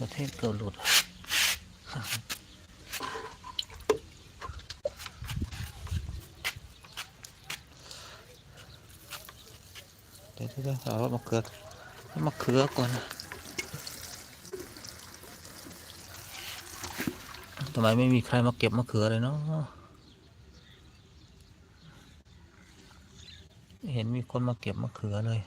ประเทศเกือบหลุดเดี๋ยวเดี๋ยวเอามะเขือมะเขือก่อนนะทำไมไม่มีใครมาเก็บมะเขือเลยเนาะเห็นมีคนมาเก็บมะเขือเลย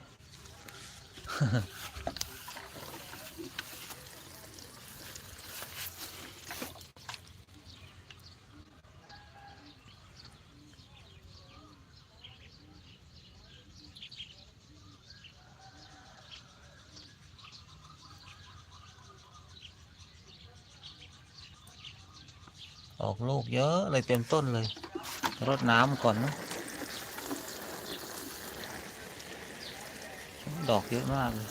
ออกลูกเยอะเลยเต็มต้นเลย รดน้ำก่อนนะดอกเยอะมากเลย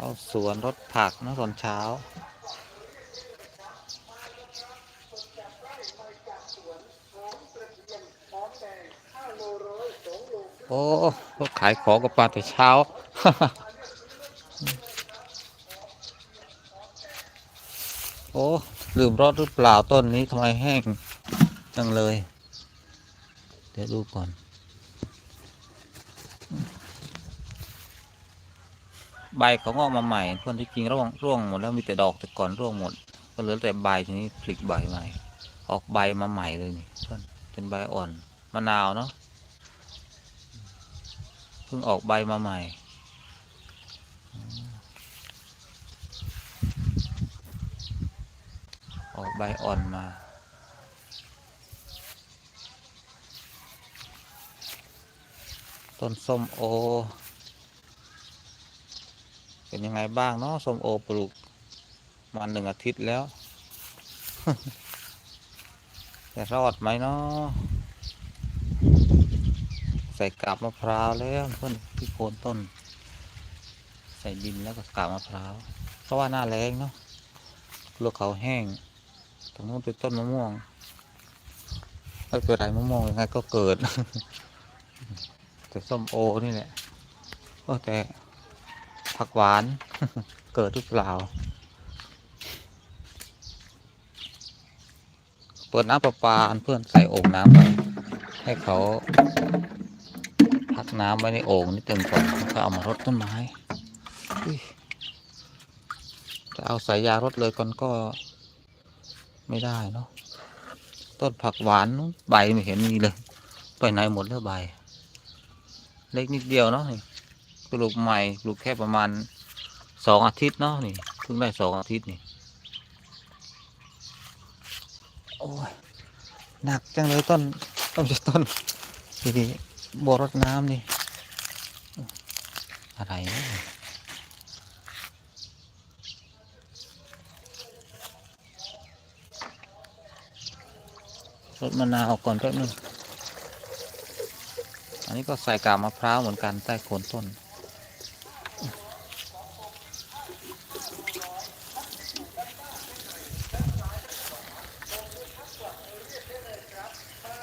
เข้าสวนรถผักนะตอนเช้า โอ้รถขายของกับปลาแต่เช้า โอ้ ลืมรถหรือเปล่าต้นนี้ทำไมแห้งจังเลย เดี๋ยวดูก่อน ใบเขางอกมาใหม่เพื่อนที่จริงร่วงร่วงหมดแล้วมีแต่ดอกแต่ก่อนร่วงหมด ก็เหลือแต่ใบทีนี้ผลิใบใหม่ ออกใบมาใหม่เลยนี่เพื่อนเป็นใบอ่อนมะนาวเนาะเพิ่งออกใบมาใหม่ออกใบอ่อนมาต้นส้มโอ เป็นยังไงบ้างเนาะส้มโอปลูกมาหนึ่งอาทิตย์แล้ว จะรอดไหมเนาะใส่กาบมะพร้าวแล้วเพื่อนที่โคนต้น ใส่ดินแล้วก็กาบมะพร้าวเพราะว่าหน้าแรงเนาะกลัวเขาแห้งตรงนู้นเป็นต้นมะม่วงไม่เป็นไรมะม่วงยังไงก็เกิดแต่ส้มโอนี่แหละก็แต่ ผักหวาน เกิดหรือเปล่า เปิดน้ำประปาเพื่อนใส่โอ่งน้ำไว้ให้เขาพักน้ำไว้ในโอ่งนี่เต็มก่อนแล้วก็เอามารดต้นไม้จะเอาสายยารดเลยก่อนก็ไม่ได้เนาะต้นผักหวานนู้นใบไม่เห็นมีเลย ไปไหนหมดแล้วใบ เล็กนิดเดียวเนาะนี่ ปลูกใหม่ปลูกแค่ประมาณสองอาทิตย์เนาะนี่เพิ่งได้สองอาทิตย์นี่โอ้ยหนักจังเลยต้นต้นจะต้นดีดีบัวรดน้ำนี่ อะไรเนี่ยรดมะนาวก่อนแป๊บนึง อันนี้ก็ใส่กาบมะพร้าวเหมือนกันใต้โคนต้น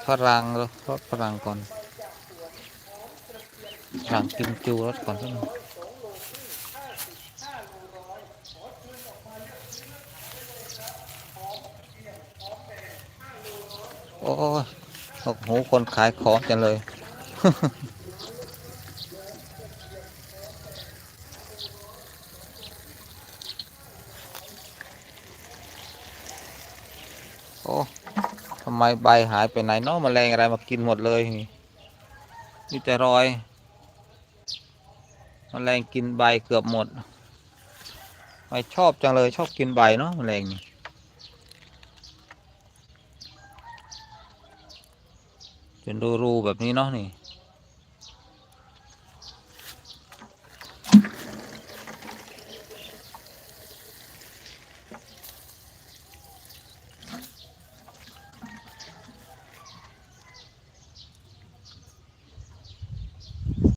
ฝรั่งรถฝรั่งก่อนฝรั่งกิมจูรถก่อนสักหน่อยโอ้ยโอ้โหคนขายของจังเลย โอ้ ทำไมใบหายไปไหนเนาะแมลงอะไรมากินหมดเลยนี่มีแต่รอยแมลงกินใบเกือบหมดไม่ชอบจังเลยชอบกินใบเนาะแมลงนี่เป็นรูๆแบบนี้เนาะนี่